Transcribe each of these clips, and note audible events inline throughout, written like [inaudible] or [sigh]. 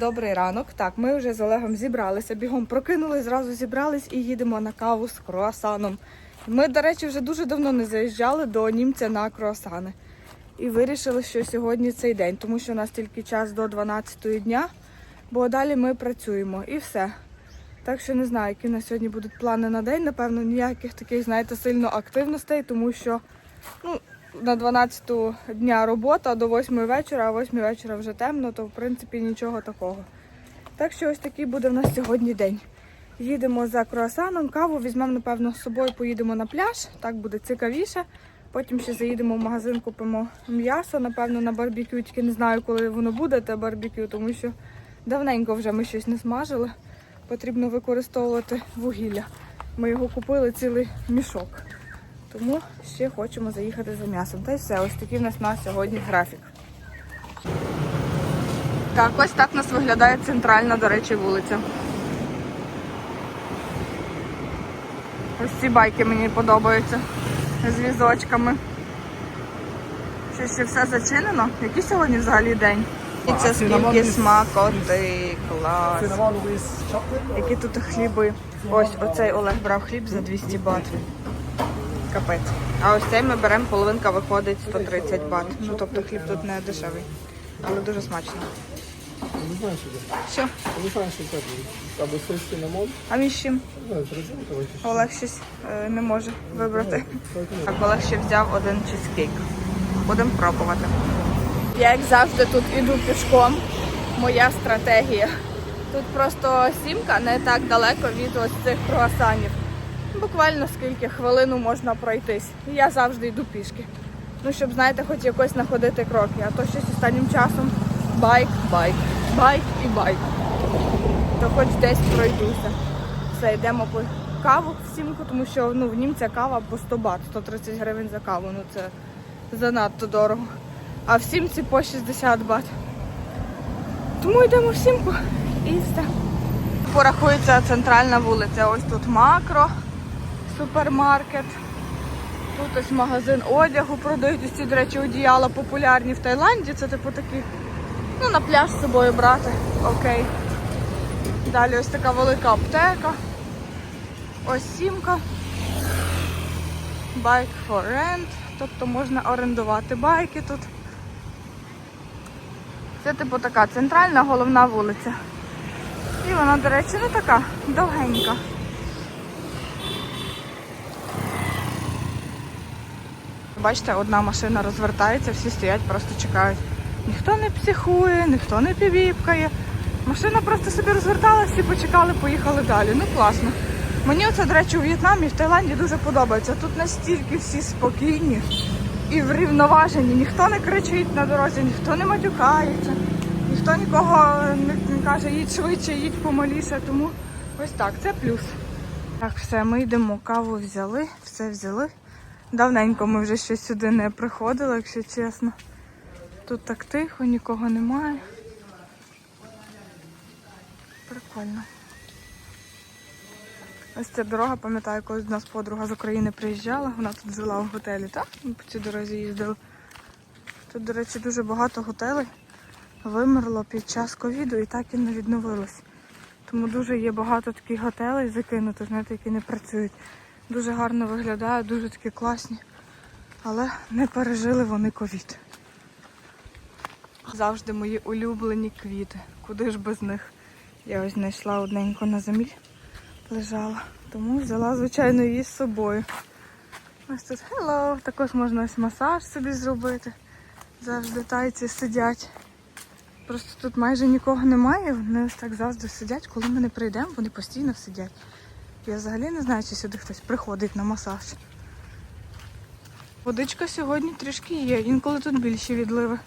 Добрий ранок. Так, ми вже з Олегом зібралися, бігом прокинули, зразу зібрались і їдемо на каву з круасаном. Ми, до речі, вже дуже давно не заїжджали до німця на круасани. І вирішили, що сьогодні цей день, тому що у нас тільки час до 12 дня, бо далі ми працюємо і все. Так що не знаю, які у нас сьогодні будуть плани на день. Напевно, ніяких таких, знаєте, сильно активностей, тому що ну, на 12 дня робота до 8 вечора, а 8 вечора вже темно, то в принципі нічого такого. Так що ось такий буде в нас сьогодні день. Їдемо за круасаном, каву візьмемо, напевно, з собою поїдемо на пляж, так буде цікавіше. Потім ще заїдемо в магазин, купимо м'ясо, напевно, на барбекю, тільки не знаю, коли воно буде, те барбекю, тому що давненько вже ми щось не смажили. Потрібно використовувати вугілля. Ми його купили цілий мішок. Тому ще хочемо заїхати за м'ясом. Та й все, ось такий в нас на сьогодні графік. Так, ось так у нас виглядає центральна, до речі, вулиця. Ось ці байки мені подобаються з візочками. Що ще все зачинено? Який сьогодні взагалі день? І це скільки смакоти, клас. Які тут хліби. Ось оцей Олег брав хліб за 200 бат. Капець. А ось цей ми беремо, половинка виходить 130 бат. Ну тобто хліб тут не дешевий, але дуже смачно. Не це. Що? Не. Або cinnamon. А чим? Не знаю, з родзинками чи що. Олег щось е, не може вибрати. Так, Олег ще взяв один чизкейк. Будемо пробувати. Я як завжди тут іду пішком. Моя стратегія. Тут просто сімка не так далеко від ось цих круасанів. Буквально скільки хвилину можна пройтись. Я завжди йду пішки. Ну, щоб, знаєте, хоч якось знаходити кроки. А то щось останнім часом байк, байк, байк і байк. То хоч десь пройдуся. Все, йдемо по каву в сімку, тому що ну, в німця кава по 100 бат, 130 гривень за каву. Ну це занадто дорого. А в сімці по 60 бат. Тому йдемо в сімку і все. Порахується центральна вулиця. Ось тут макро, супермаркет. Тут ось магазин одягу продають ці, до речі, одіяла популярні в Таїланді. Це типу такі, ну, на пляж з собою брати. Окей. Далі ось така велика аптека. Ось сімка. Bike for rent. Тобто можна орендувати байки тут. Це типу така центральна головна вулиця. І вона, до речі, не така довгенька. Бачите, одна машина розвертається, всі стоять, просто чекають. Ніхто не психує, ніхто не півіпкає. Машина просто собі розверталася, всі почекали, поїхали далі. Ну класно. Мені оце, до речі, у В'єтнамі, в Таїланді дуже подобається. Тут настільки всі спокійні і врівноважені. Ніхто не кричить на дорозі, ніхто не матюкається, ніхто нікого не, не каже, їдь швидше, їдь помаліше. Тому ось так, це плюс. Так, все, ми йдемо, каву взяли, все взяли. Давненько ми вже щось сюди не приходили, якщо чесно. Тут так тихо, нікого немає. Прикольно. Ось ця дорога, пам'ятаю, коли до нас подруга з України приїжджала, вона тут жила в готелі, так? Ми по цій дорозі їздили. Тут, до речі, дуже багато готелей вимерло під час ковіду і так і не відновилось. Тому дуже є багато таких готелей закинутих, знаєте, які не працюють. Дуже гарно виглядають, дуже такі класні. Але не пережили вони ковід. Завжди мої улюблені квіти. Куди ж без них? Я ось знайшла одненько на землі лежала. Тому взяла, звичайно, її з собою. Ось тут hello. Також можна ось масаж собі зробити. Завжди тайці сидять. Просто тут майже нікого немає. Вони ось так завжди сидять. Коли ми не прийдемо, вони постійно сидять. Я взагалі не знаю, чи сюди хтось приходить на масаж. Водичка сьогодні трішки є, інколи тут більші відливи.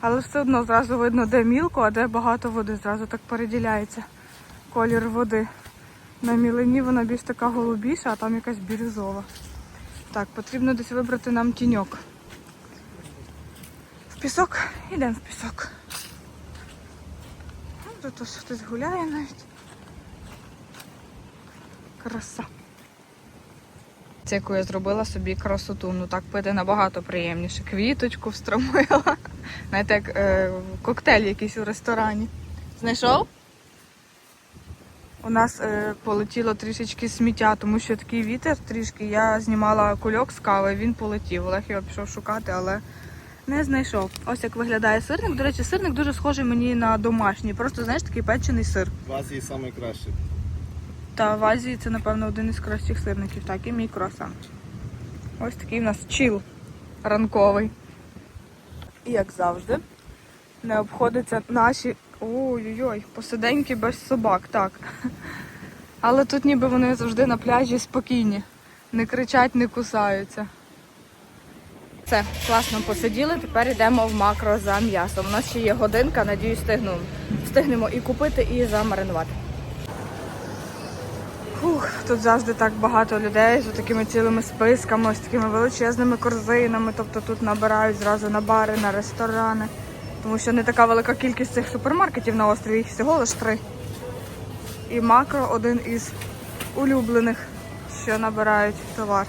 Але все одно зразу видно, де мілко, а де багато води. Зразу так переділяється колір води. На мілині вона більш така голубіша, а там якась бірюзова. Так, потрібно десь вибрати нам тіньок. В пісок? Йдемо в пісок. Ну, Тут ось хтось гуляє навіть. Краса. Це яку я зробила собі красоту. Ну так пити набагато приємніше. Квіточку встромила. [laughs] Знаєте, як е, коктейль якийсь у ресторані. Знайшов? У нас е, полетіло трішечки сміття, тому що такий вітер трішки. Я знімала кульок з кави, він полетів. Олег його пішов шукати, але не знайшов. Ось як виглядає сирник. До речі, сирник дуже схожий мені на домашній. Просто знаєш такий печений сир. В Азії найкраще. Та в Азії це, напевно, один із кращих сирників. Так, і мій круасан. Ось такий в нас чіл ранковий. І як завжди, не обходяться наші ой-ой-ой, посиденьки без собак, так. Але тут ніби вони завжди на пляжі спокійні. Не кричать, не кусаються. Все, класно посиділи, тепер йдемо в макро за м'ясом. У нас ще є годинка, надіюсь, встигнемо. Встигнемо і купити, і замаринувати. Фух, тут завжди так багато людей з такими цілими списками, ось такими величезними корзинами. Тобто тут набирають зразу на бари, на ресторани. Тому що не така велика кількість цих супермаркетів на острові, їх всього лиш три. І макро один із улюблених, що набирають товар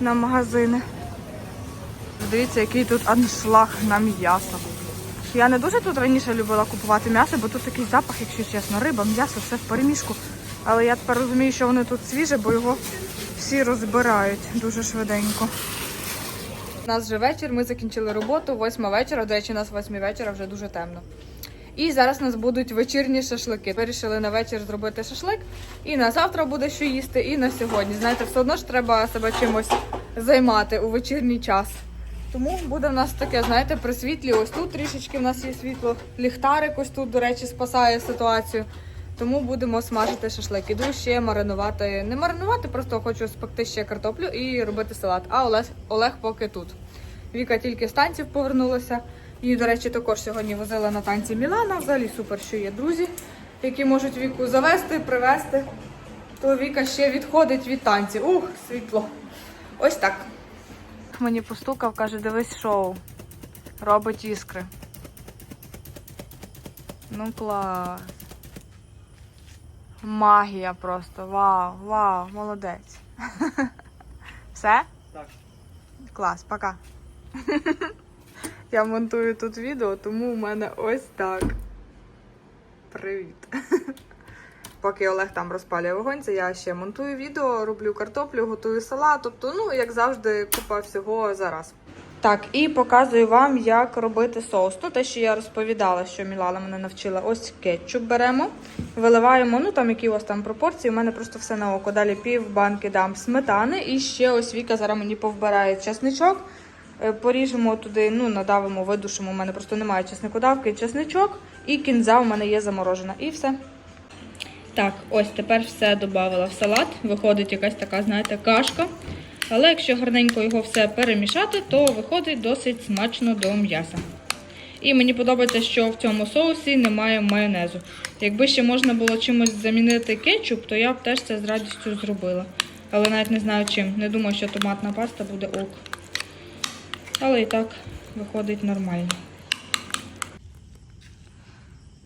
на магазини. Дивіться, який тут аншлаг на м'ясо. Я не дуже тут раніше любила купувати м'ясо, бо тут такий запах, якщо чесно, риба, м'ясо, все в перемішку. Але я тепер розумію, що воно тут свіже, бо його всі розбирають дуже швиденько. У нас вже вечір, ми закінчили роботу, восьма вечора. До речі, у нас восьмій вечора вже дуже темно. І зараз у нас будуть вечірні шашлики. Вирішили на вечір зробити шашлик. І на завтра буде що їсти, і на сьогодні. Знаєте, все одно ж треба себе чимось займати у вечірній час. Тому буде в нас таке, знаєте, при світлі. Ось тут трішечки в нас є світло. Ліхтарик ось тут, до речі, спасає ситуацію. Тому будемо смажити шашлик. Іду ще маринувати. Не маринувати, просто хочу спекти ще картоплю і робити салат. А Олег, Олег поки тут. Віка тільки з танців повернулася. Її, до речі, також сьогодні возила на танці Мілана. Взагалі супер, що є друзі, які можуть віку завести, привезти. То Віка ще відходить від танців. Ух, світло. Ось так. Мені постукав, каже, дивись шоу. Робить іскри. Ну клас. Магія просто. Вау, вау, молодець. [laughs] Все? Так. Клас, пока. [laughs] Я монтую тут відео, тому у мене ось так. Привіт. [laughs] Поки Олег там розпалює вогонь, це я ще монтую відео, роблю картоплю, готую салат. Тобто, ну, як завжди, купа всього зараз. Так, і показую вам, як робити соус. Ну, те, що я розповідала, що Мілана мене навчила. Ось кетчуп беремо, виливаємо, ну там які у вас там пропорції. У мене просто все на око. Далі пів банки дам сметани. І ще ось Віка зараз мені повбирає чесничок. Е, Поріжемо туди, ну, надавимо, видушимо. У мене просто немає чесникодавки, чесничок. І кінза у мене є заморожена. І все. Так, ось тепер все додавала в салат. Виходить якась така, знаєте, кашка. Але якщо гарненько його все перемішати, то виходить досить смачно до м'яса. І мені подобається, що в цьому соусі немає майонезу. Якби ще можна було чимось замінити кетчуп, то я б теж це з радістю зробила. Але навіть не знаю чим. Не думаю, що томатна паста буде ок. Але і так виходить нормально.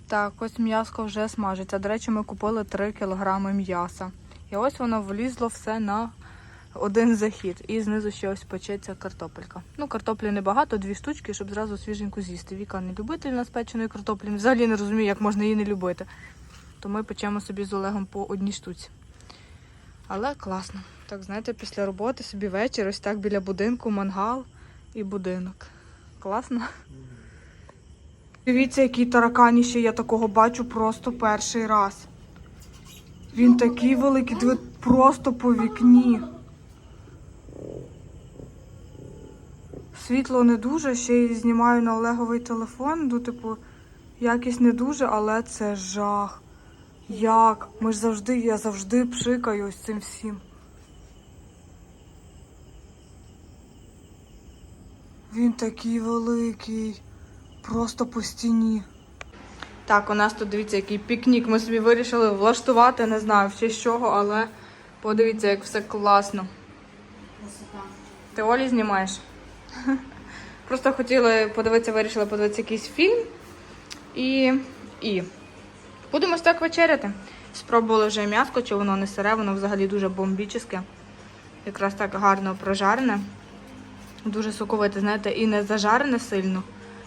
Так, ось м'яско вже смажиться. До речі, ми купили 3 кг м'яса. І ось воно влізло все на один захід. І знизу ще ось печеться картопелька. Ну, картоплі небагато, дві штучки, щоб зразу свіженьку з'їсти. Віка не любитель на спеченої картоплі. Взагалі не розумію, як можна її не любити. То ми печемо собі з Олегом по одній штуці. Але класно. Так, знаєте, після роботи собі вечір, ось так біля будинку, мангал і будинок. Класно. Дивіться, який тараканіще я такого бачу просто перший раз. Він такий великий, просто по вікні. Світло не дуже, ще й знімаю на Олеговий телефон. Ну, типу, якість не дуже, але це жах. Як? Ми ж завжди, я завжди пшикаю ось цим всім. Він такий великий. Просто по стіні. Так, у нас тут дивіться, який пікнік. Ми собі вирішили влаштувати, не знаю в честь чого, але подивіться, як все класно. Ти Олі знімаєш? Просто хотіли подивитися, вирішили подивитися якийсь фільм. І. і. Будемо так вечеряти. Спробували вже м'яско, чи воно не сире, воно взагалі дуже бомбічне. Якраз так гарно прожарене. Дуже соковите, знаєте, і не зажарене сильно,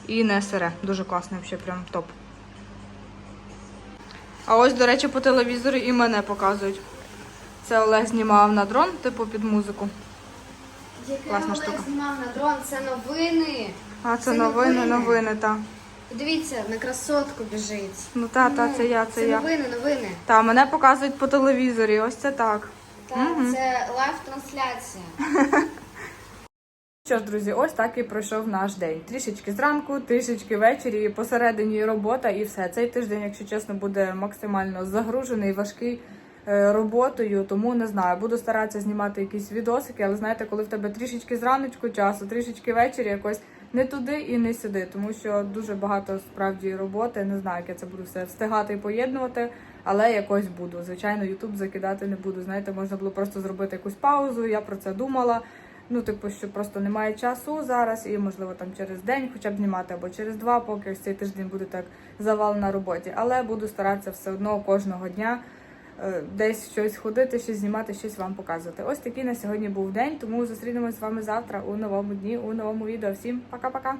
і не сире. Дуже класне, взагалі, прям топ. А ось, до речі, по телевізору і мене показують. Це Олег знімав на дрон, типу під музику. Класна штука. знімав на дрон, це новини. А це, Це новини, новини. новини, так. Подивіться, на красотку біжить. Ну та, та, це я, це, це я. новини, новини. Та, мене показують по телевізорі, ось це так. Так, це лайв-трансляція. [laughs] Що ж, друзі, ось так і пройшов наш день. Трішечки зранку, трішечки ввечері, і посередині робота і все. Цей тиждень, якщо чесно, буде максимально загружений, важкий роботою, тому не знаю. Буду старатися знімати якісь відосики, але знаєте, коли в тебе трішечки зраночку часу, трішечки ввечері, якось не туди і не сюди, тому що дуже багато справді роботи. Не знаю, як я це буду все встигати і поєднувати, але якось буду. Звичайно, Ютуб закидати не буду. Знаєте, можна було просто зробити якусь паузу. Я про це думала. Ну, типу, що просто немає часу зараз, і можливо там через день хоча б знімати, або через два, поки ось цей тиждень буде так завал на роботі. Але буду старатися все одно кожного дня е, десь щось ходити, щось знімати, щось вам показувати. Ось такий на сьогодні був день. Тому зустрінемось з вами завтра у новому дні, у новому відео. Всім пока-пока!